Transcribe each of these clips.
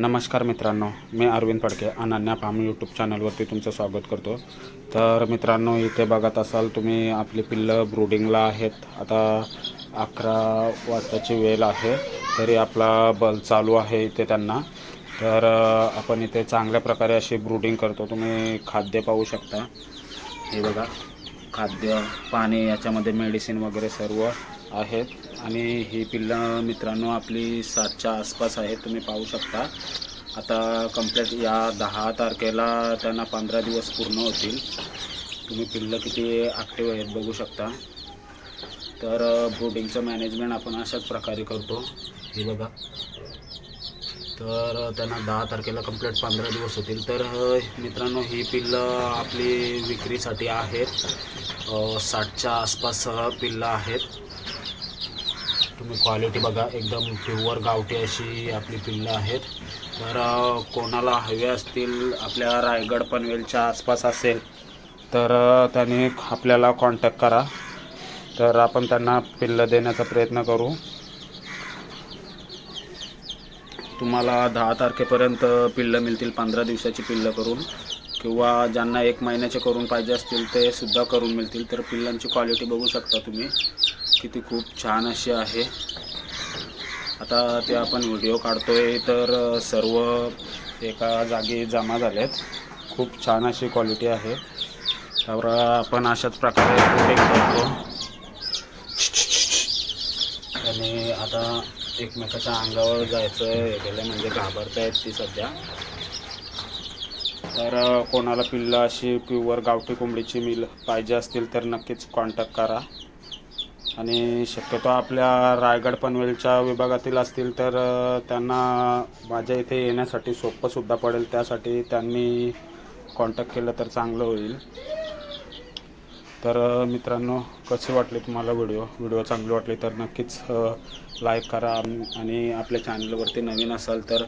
नमस्कार मित्रांनो मी अरविंद फडके अनन्या फार्म यूट्यूब चॅनलवरती तुमचं स्वागत करतो. तर मित्रांनो इथे बघत असाल तुम्ही आपली पिल्लं ब्रुडिंगला आहेत. आता अकरा वाजताची वेळ आहे तरी आपला बल चालू आहे इथे त्यांना. तर आपण इथे चांगल्या प्रकारे अशी ब्रूडिंग करतो. तुम्ही खाद्य पाहू शकता. हे बघा खाद्य पाणी याच्यामध्ये मेडिसिन वगैरे सर्व आहेत. आणि ही पिल्लं मित्रांनो आपली सातच्या आसपास आहेत तुम्ही पाहू शकता. आता कंप्लीट या दहा तारखेला त्यांना पंधरा दिवस पूर्ण होतील. तुम्ही पिल्लं किती ॲक्टिव्ह आहेत बघू शकता. तर ब्रूडिंगचं मॅनेजमेंट आपण अशाच प्रकारे करतो. हे बघा. तर त्यांना दहा तारखेला कंप्लीट पंधरा दिवस होतील. तर मित्रांनो ही पिल्लं आपली विक्रीसाठी आहेत. साठच्या आसपास पिल्लं आहेत. तुम्ही क्वालिटी बघा. एकदम प्युअर गावठी अशी आपली पिल्लं आहेत. तर कोणाला हवे असतील आपल्या रायगड पनवेलच्या आसपास असेल तर त्याने त्यांनी आपल्याला कॉन्टॅक्ट करा. तर आपण त्यांना पिल्लं देण्याचा प्रयत्न करू. तुम्हाला दहा तारखेपर्यंत पिल्लं मिळतील पंधरा दिवसाची पिल्लं करून. किंवा ज्यांना एक महिन्याचे करून पाहिजे असतील ते सुद्धा करून मिळतील. तर पिल्लांची क्वालिटी बघू शकता तुम्ही. की ती खूप छान अशी आहे. आता ते आपण व्हिडिओ काढतोय तर सर्व एका जागी जमा झालेत. खूप छान अशी क्वालिटी आहे. तर आपण अशाच प्रकारे shooting करतो. आणि आता एकमेकाच्या अंगावर जायचं हे म्हणजे घाबरत आहेत ती सध्या. तर कोणाला पिल्लं अशी प्युअर गावठी कोंबडीची मिल पाहिजे असतील तर नक्कीच कॉन्टॅक्ट करा. आणि शक्यतो आपल्या रायगड पनवेलच्या विभागातील असतील तर त्यांना माझ्या इथे येण्यासाठी सोपंसुद्धा पडेल. त्यासाठी त्यांनी कॉन्टॅक्ट केलं तर चांगलं होईल. तर मित्रांनो कसे वाटले तुम्हाला व्हिडिओ? व्हिडिओ चांगली वाटली तर नक्कीच लाईक करा आणि- आणि आपल्या चॅनलवरती नवीन असाल तर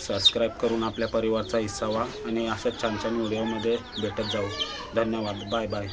सबस्क्राईब करून आपल्या परिवारचा हिस्सा व्हा आणि अशाच छान छान व्हिडिओमध्ये भेटत जाऊ. धन्यवाद. Bye bye